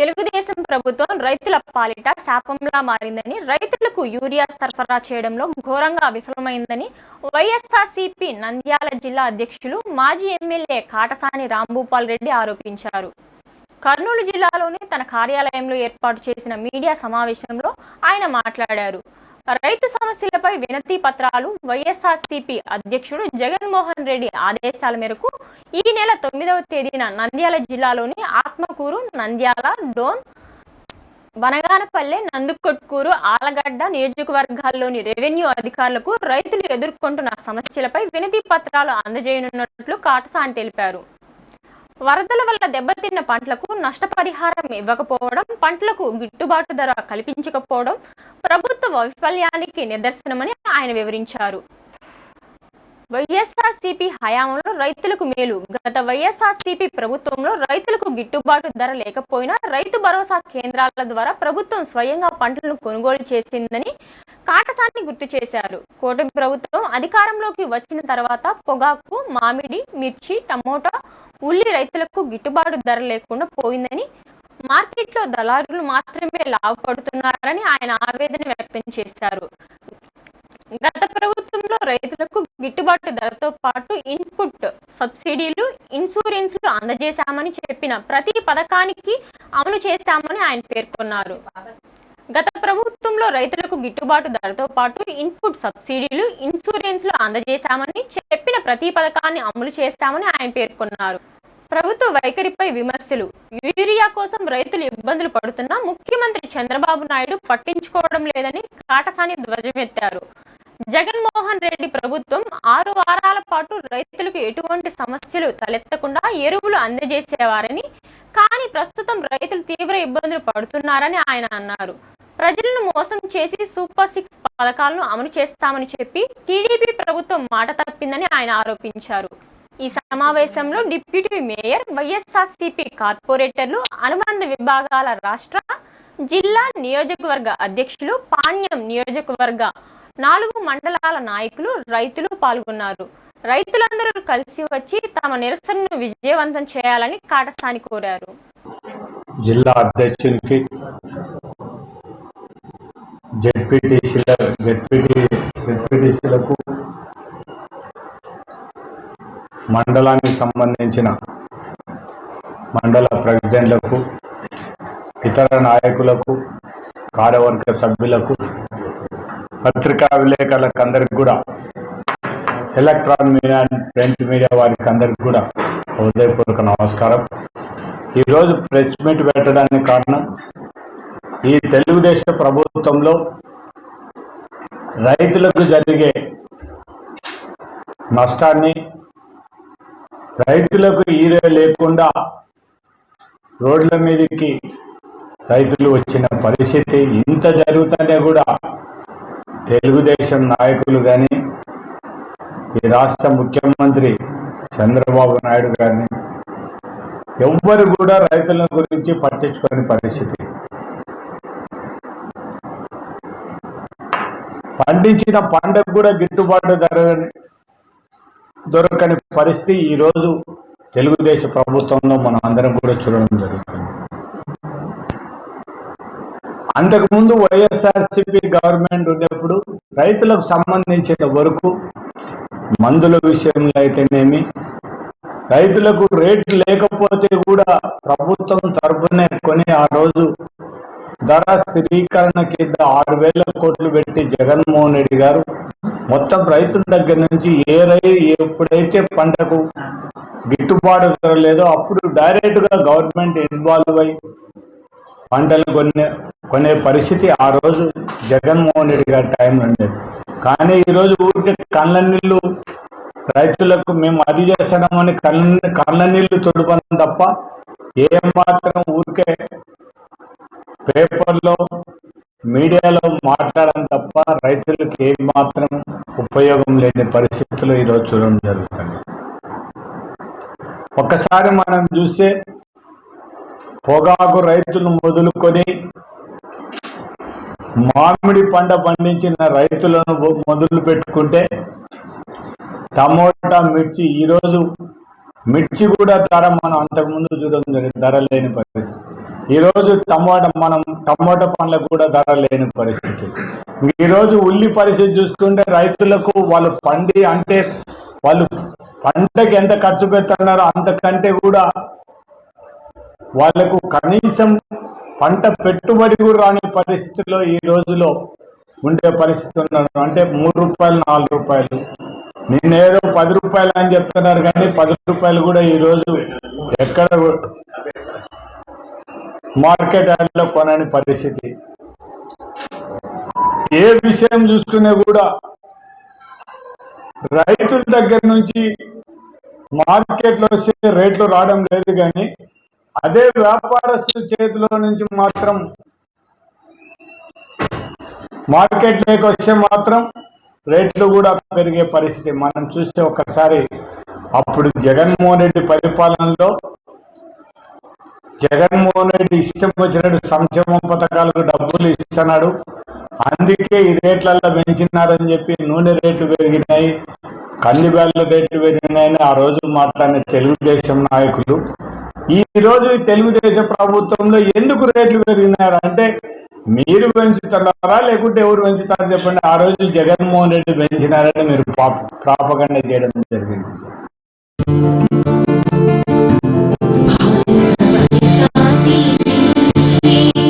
తెలుగుదేశం ప్రభుత్వం రైతుల పాలిట శాపంలా మారిందని రైతులకు యూరియా సరఫరా చేయడంలో ఘోరంగా విఫలమైందని వైఎస్ఆర్సీపీ నంద్యాల జిల్లా అధ్యక్షులు మాజీ ఎమ్మెల్యే కాటసాని రాంభూపాల్ రెడ్డి ఆరోపించారు. కర్నూలు జిల్లాలోని తన కార్యాలయంలో ఏర్పాటు చేసిన మీడియా సమావేశంలో ఆయన మాట్లాడారు. రైతు సమస్యలపై వినతి పత్రాలు వైఎస్ఆర్సీపీ అధ్యక్షుడు జగన్మోహన్ రెడ్డి ఆదేశాల మేరకు ఈ నెల తొమ్మిదవ తేదీన నంద్యాల జిల్లాలోని ఆత్మకూరు నంద్యాల డోన్ బనగానపల్లె నందుకొట్కూరు ఆలగడ్డ నియోజకవర్గాల్లోని రెవెన్యూ అధికారులకు రైతులు ఎదుర్కొంటున్న సమస్యలపై వినతి పత్రాలు అందజేయనున్నట్లు కాటసాని తెలిపారు. వరదల వల్ల దెబ్బతిన్న పంటలకు నష్టపరిహారం ఇవ్వకపోవడం పంటలకు గిట్టుబాటు ధర కల్పించకపోవడం ప్రభుత్వ వైఫల్యానికి నిదర్శనమని ఆయన వివరించారు. వైఎస్ఆర్సీపీ హయాంలో రైతులకు మేలు. గత వైఎస్ఆర్సీపీ ప్రభుత్వంలో రైతులకు గిట్టుబాటు ధర లేకపోయినా రైతు భరోసా కేంద్రాల ద్వారా ప్రభుత్వం స్వయంగా పంటలను కొనుగోలు చేసిందని కాటసాన్ని గుర్తు చేశారు. కూటమి ప్రభుత్వం అధికారంలోకి వచ్చిన తర్వాత పొగాకు మామిడి మిర్చి టమోటా ఉల్లి రైతులకు గిట్టుబాటు ధర లేకుండా పోయిందని మార్కెట్లో దళారులు మాత్రమే లాభపడుతున్నారని ఆయన ఆవేదన వ్యక్తం చేశారు. గత ప్రభుత్వంలో రైతులకు గిట్టుబాటు ధరతో పాటు ఇన్పుట్ సబ్సిడీలు ఇన్సూరెన్స్లు అందజేశామని చెప్పిన ప్రతి పథకానికి అమలు చేశామని ఆయన పేర్కొన్నారు. గత ప్రభుత్వంలో రైతులకు గిట్టుబాటు ధరతో పాటు ఇన్పుట్ సబ్సిడీలు ఇన్సూరెన్స్లు అందజేశామని చెప్పిన ప్రతి పథకాన్ని అమలు చేస్తామని ఆయన పేర్కొన్నారు. ప్రభుత్వ వైఖరిపై విమర్శలు. యూరియా కోసం రైతులు ఇబ్బందులు పడుతున్నా ముఖ్యమంత్రి చంద్రబాబు నాయుడు పట్టించుకోవడం లేదని కాటసాని ధ్వజమెత్తారు. జగన్మోహన్ రెడ్డి ప్రభుత్వం ఆరు వారాల పాటు రైతులకు ఎటువంటి సమస్యలు తలెత్తకుండా ఎరువులు అందజేసేవారని కానీ ప్రస్తుతం రైతులు తీవ్ర ఇబ్బందులు పడుతున్నారని ఆయన అన్నారు. ప్రజలను మోసం చేసి సూపర్ సిక్స్ పథకాలను అమలు చేస్తామని చెప్పి టీడీపీ ప్రభుత్వం మాట తప్పిందని ఆయన ఆరోపించారు. ఈ సమావేశంలో డిప్యూటీ మేయర్ వైఎస్ఆర్సీపీ కార్పొరేటర్లు అనుబంధ విభాగాల రాష్ట్ర జిల్లా నియోజకవర్గ అధ్యక్షులు పాణ్యం నియోజకవర్గ నాలుగు మండలాల నాయకులు రైతులు పాల్గొన్నారు. రైతులందరూ కలిసి వచ్చి తమ నిరసనను విజయవంతం చేయాలని కాటస్థాని కోరారు. జిల్లా అధ్యక్షునికి జెడ్పీటీసీల జెడ్పీటీ జెడ్పీటీసీలకు మండలానికి సంబంధించిన మండల ప్రెసిడెంట్లకు ఇతర నాయకులకు కార్యవర్గ సభ్యులకు పత్రికా విలేకరులకు అందరికి కూడా electron media and print media వారికి అందరికి కూడా హృదయపూర్వక నమస్కారం. ఈరోజు ప్రెస్ మీట్ పెట్టడానికి కారణం ఈ తెలుగుదేశం ప్రభుత్వంలో రైతులకు జరిగే నష్టాన్ని రైతులకు ఈరే లేకుండా రోడ్ల మీదకి రైతులు వచ్చిన పరిస్థితి ఇంత జరుగుతుంటే కూడా తెలుగుదేశం నాయకులు కానీ ఈ రాష్ట్ర ముఖ్యమంత్రి చంద్రబాబు నాయుడు గారిని ఎవ్వరు కూడా రైతుల గురించి పట్టించుకోని పరిస్థితి. పండించిన పంటకు కూడా గిట్టుబాటు ధర దొరకని పరిస్థితి ఈ రోజు ప్రభుత్వంలో మనం అందరం కూడా చూడడం జరుగుతుంది. అంతకుముందు వైఎస్ఆర్సిపి గవర్నమెంట్ ఉన్నప్పుడు రైతులకు సంబంధించిన వరకు మందుల విషయంలో అయితేనేమి రైతులకు రేట్లు లేకపోతే కూడా ప్రభుత్వం తరపునే కొని ఆ రోజు ధర స్థిరీకరణ కింద ఆరు వేల కోట్లు పెట్టి జగన్మోహన్ రెడ్డి గారు మొత్తం రైతుల దగ్గర నుంచి ఏ రై ఎప్పుడైతే పంటకు గిట్టుబాటు ధర లేదో అప్పుడు డైరెక్ట్గా గవర్నమెంట్ ఇన్వాల్వ్ అయి పంటలు కొనే కొనే పరిస్థితి ఆ రోజు జగన్మోహన్ రెడ్డి గారి టైం ఉండేది. కానీ ఈరోజు ఊరికే కళ్ళ నీళ్ళు రైతులకు మేము అది చేస్తున్నామని కళ్ళ కళ్ళ నీళ్ళు తొడుపడం తప్ప ఏమాత్రం ఊరికే పేపర్లో మీడియాలో మాట్లాడడం తప్ప రైతులకు ఏ మాత్రం ఉపయోగం లేని పరిస్థితులు ఈరోజు చూడడం జరుగుతుంది. ఒక్కసారి మనం చూస్తే పొగాకు రైతులు మొదలుకొని మామిడి పంట పండించిన రైతులను మొదలు పెట్టుకుంటే టమోటా మిర్చి ఈరోజు మిర్చి కూడా ధర మనం అంతకుముందు చూడడం జరిగింది ధర లేని పరిస్థితి. ఈరోజు టమాటా మనం టమాటా పండ్లకు కూడా ధర లేని పరిస్థితి. ఈరోజు ఉల్లి పరిస్థితి చూసుకుంటే రైతులకు వాళ్ళు పండి అంటే వాళ్ళు పంటకి ఎంత ఖర్చు పెడుతున్నారో అంతకంటే కూడా వాళ్ళకు కనీసం పంట పెట్టుబడి కూడా రాని పరిస్థితిలో ఈ రోజులో ఉండే పరిస్థితి ఉన్నారు అంటే మూడు రూపాయలు నాలుగు రూపాయలు. నేనేదో పది రూపాయలు అని చెప్తున్నారు కానీ పది రూపాయలు కూడా ఈ రోజు ఎక్కడ మార్కెట్ యార్డ్లో కొనని పరిస్థితి. ఏ విషయం చూసుకునే కూడా రైతుల దగ్గర నుంచి మార్కెట్లో వచ్చే రేట్లు రావడం లేదు కానీ అదే వ్యాపారస్తుల చేతిలో నుంచి మాత్రం మార్కెట్లోకి వస్తే మాత్రం రేట్లు కూడా పెరిగే పరిస్థితి. మనం చూస్తే ఒకసారి అప్పుడు జగన్మోహన్ రెడ్డి పరిపాలనలో జగన్మోహన్ రెడ్డి ఇష్టం వచ్చినట్టు సంక్షేమ పథకాలకు డబ్బులు ఇస్తున్నాడు. అందుకే ఈ రేట్లలో పెంచినారని చెప్పి నూనె రేట్లు పెరిగినాయి కందిబ్యాళ్ళ రేట్లు పెరిగినాయని ఆ రోజు మాట్లాడిన తెలుగుదేశం నాయకులు. ఈ రోజు తెలుగుదేశం ప్రభుత్వంలో ఎందుకు రేట్లు పెరిగినారు? అంటే మీరు పెంచుతున్నారా? లేకుంటే ఎవరు పెంచుతారు చెప్పండి. ఆ రోజు జగన్మోహన్ రెడ్డి పెంచినారని మీరు ప్రాపగండ చేయడం జరిగింది.